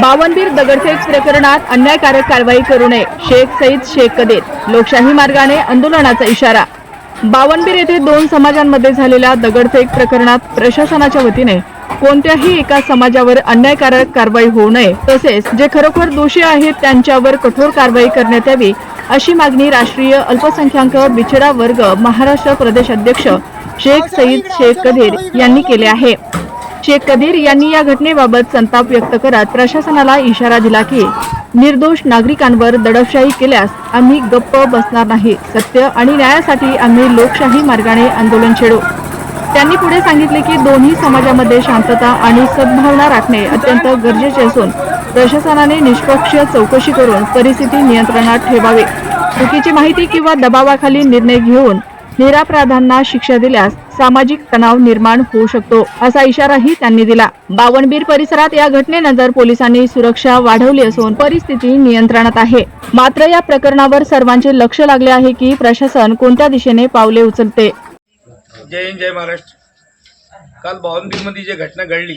बावनबीर दगडफेक प्रकरणात अन्यायकारक कारवाई करू नये. शेख सईद शेख कदीर. लोकशाही मार्गाने आंदोलनाचा इशारा. बावनबीर येथे दोन समाजांमध्ये झालेल्या दगडफेक प्रकरणात प्रशासनाच्या वतीने कोणत्याही एका समाजावर अन्यायकारक कारवाई होऊ नये. तसेच जे खरोखर दोषी आहेत त्यांच्यावर कठोर कारवाई करण्यात यावी अशी मागणी राष्ट्रीय अल्पसंख्याक बिछडा वर्ग महाराष्ट्र प्रदेश अध्यक्ष शेख सईद शेख कदीर यांनी केले आहे. शेख कदीर यांनी या घटनेबाबत संताप व्यक्त करत प्रशासनाला इशारा दिला की निर्दोष नागरिकांवर दडपशाही केल्यास आम्ही गप्प बसणार नाही. सत्य आणि न्यायासाठी आम्ही लोकशाही मार्गाने आंदोलन छेडू. त्यांनी पुढे सांगितले की दोन्ही समाजामध्ये शांतता आणि सद्भावना राखणे अत्यंत गरजेचे असून प्रशासनाने निष्पक्ष चौकशी करून परिस्थिती नियंत्रणात ठेवावी. चुकीची माहिती किंवा दबावाखाली निर्णय घेऊन निरापराधांना शिक्षा दिल्यास सामाजिक तणाव निर्माण होऊ शकतो असा इशाराही त्यांनी दिला. बावनबीर परिसरात या घटनेनंतर पोलिसांनी सुरक्षा वाढवली असून परिस्थिती नियंत्रणात आहे. मात्र या प्रकरणावर सर्वांचे लक्ष लागले आहे की प्रशासन कोणत्या दिशेने पावले उचलते. जय हिंद जय महाराष्ट्र. काल बावनगीरमध्ये जी घटना घडली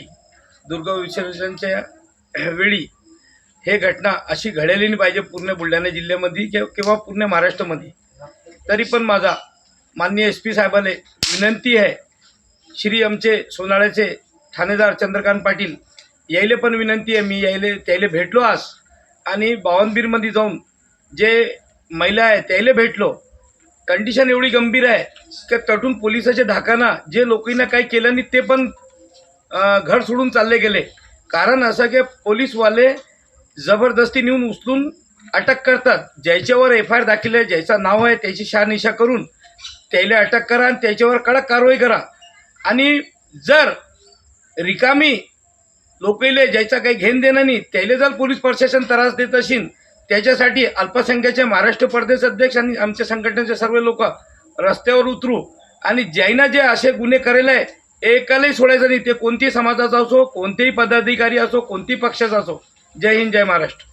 दुर्गा विसर्जनच्या वेळी हे घटना अशी घडलेली नाही पाहिजे पूर्ण बुलढाणा जिल्ह्यामध्ये किंवा किंवा पूर्ण महाराष्ट्रामध्ये. तरी पण माझा माननीय एस पी साहेबाने विनंती आहे. श्री आमचे सोनाळ्याचे ठाणेदार चंद्रकांत पाटील यायले पण विनंती आहे. मी यायले त्याला भेटलो आज. आणि बावनबीरमध्ये जाऊन जे महिला आहे त्याला भेटलो. कंडिशन एवढी गंभीर आहे की तटून पोलिसाच्या धाकाना जे लोकांना काही केलं नाही ते पण घर सोडून चालले गेले. कारण असं की पोलीसवाले जबरदस्ती नेऊन उचलून अटक करतात. ज्याच्यावर एफ आय आर दाखल आहे ज्याचं नाव आहे त्याची शहानिशा करून त्याला अटक करा आणि त्याच्यावर कडक कारवाई करा. आणि जर रिकामी लोकले ज्याचा काही घेण देणं नाही त्याला जर पोलीस प्रशासन त्रास देत असेल त्याच्यासाठी अल्पसंख्याचे महाराष्ट्र प्रदेश अध्यक्ष आणि आमच्या संघटनेचे सर्व लोक रस्त्यावर उतरू आणि ज्यांना जे असे गुन्हे करेल आहे एकालाही सोडायचं नाही. ते कोणत्याही समाजाचा असो कोणतेही पदाधिकारी असो कोणत्याही पक्षाचा असो. जय हिंद जय महाराष्ट्र.